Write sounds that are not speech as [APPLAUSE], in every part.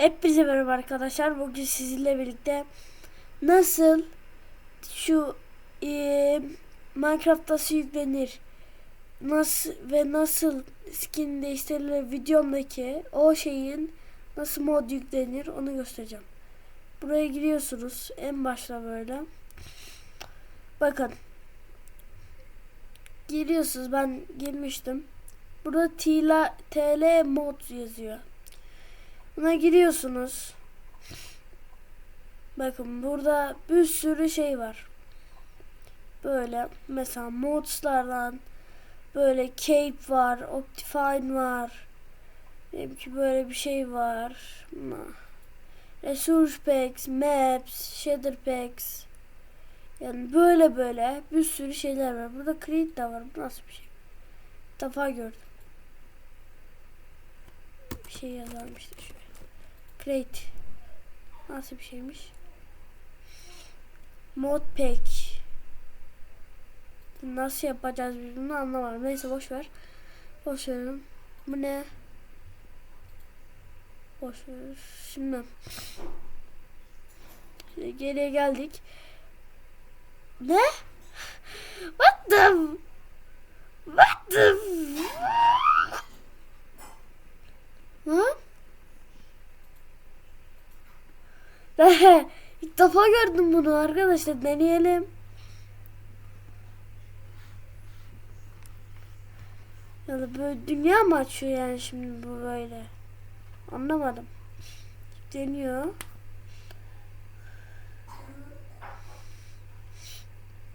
Hepinize merhaba arkadaşlar. Bugün sizinle birlikte nasıl şu e, Minecraft nasıl yüklenir nasıl ve nasıl skin değiştirilir videomdaki o şeyin nasıl mod yüklenir onu göstereceğim. Buraya giriyorsunuz en başta böyle. Bakın. Giriyorsunuz ben girmiştim. Burada TL, TL mod yazıyor. Buna giriyorsunuz. Bakın burada bir sürü şey var. Böyle mesela modslardan böyle cape var, optifine var. Diyelim ki böyle bir şey var. Resource packs, maps, shader packs. Yani böyle böyle bir sürü şeyler var. Burada create de var. Bu nasıl bir şey? İlk defa gördüm. Bir şey yazarmıştı şöyle. Create. Nasıl bir şeymiş? Mod pack. Nasıl yapacağız biz bunu anlamadım. Neyse boş ver. Boş verin. Bu ne? Boş ver. Şimdi. Şimdi geriye geldik. Ne? What the? What the? [LAUGHS] İlk defa gördüm bunu arkadaşlar deneyelim. Ya da böyle dünya mı açıyor yani şimdi bu böyle? Anlamadım. Deniyor.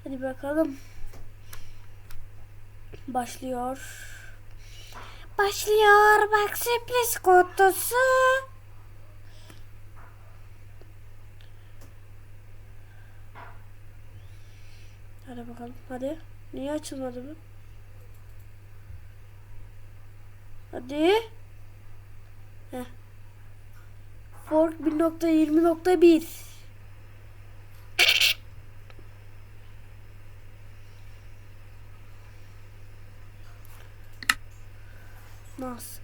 Hadi bakalım. Başlıyor. Başlıyor. Bak sürpriz kutusu. Hadi bakalım. Hadi. Niye açılmadı bu? Hadi. Heh. Fork 1.20.1 Nasıl?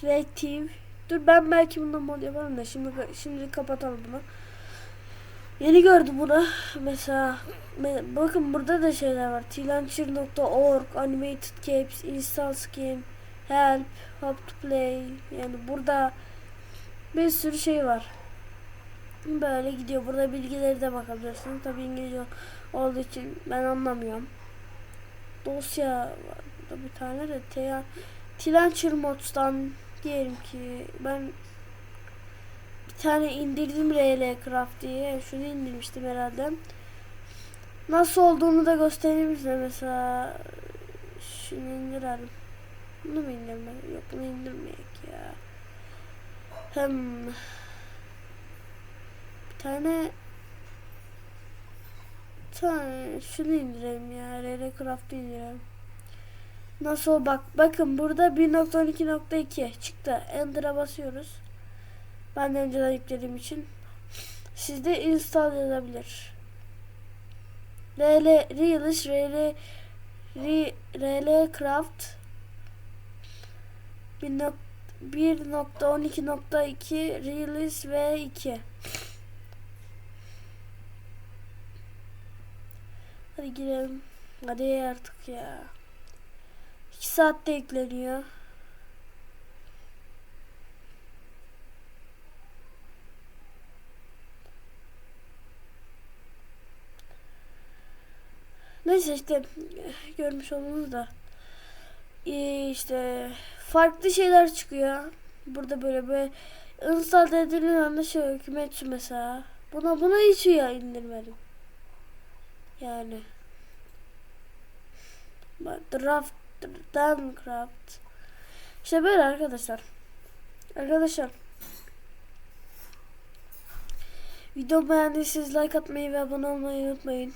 Creative. Dur ben belki bundan mod yaparım da şimdi şimdi kapatalım bunu. Yeni gördüm bunu. Mesela me- bakın burada da şeyler var. Tlauncher.org, Animated Capes, Install Scheme, Help, How to Play. Yani burada bir sürü şey var. Böyle gidiyor. Burada bilgileri de bakabilirsiniz. Tabi İngilizce olduğu için ben anlamıyorum. Dosya var burada bir tane de T Tlauncher Mods'tan diyelim ki ben tane indirdim RL Craft diye. Şunu indirmiştim herhalde. Nasıl olduğunu da göstereyim size mesela. Şunu indirelim. Bunu mu indirme? Yok bunu indirmeyek ya. Hem bir tane tane şunu indirelim ya. RL Craft'ı indirelim. Nasıl bak bakın burada 1.12.2 çıktı. Enter'a basıyoruz. Ben de önceden yüklediğim için. Sizde install yazabilir. RL Realish RL Re- RL Craft 1.12.2 Realish V2 Hadi girelim. Hadi artık ya. 2 saatte yükleniyor. Neyse işte görmüş olduğunuz da işte farklı şeyler çıkıyor. Burada böyle böyle install edilen anda şey hükümet mesela. Buna buna hiç ya indirmedim. Yani. Draft, Duncraft. İşte böyle arkadaşlar. Arkadaşlar. Videomu beğendiyseniz like atmayı ve abone olmayı unutmayın.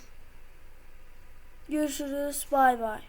Görüşürüz. Bay bay.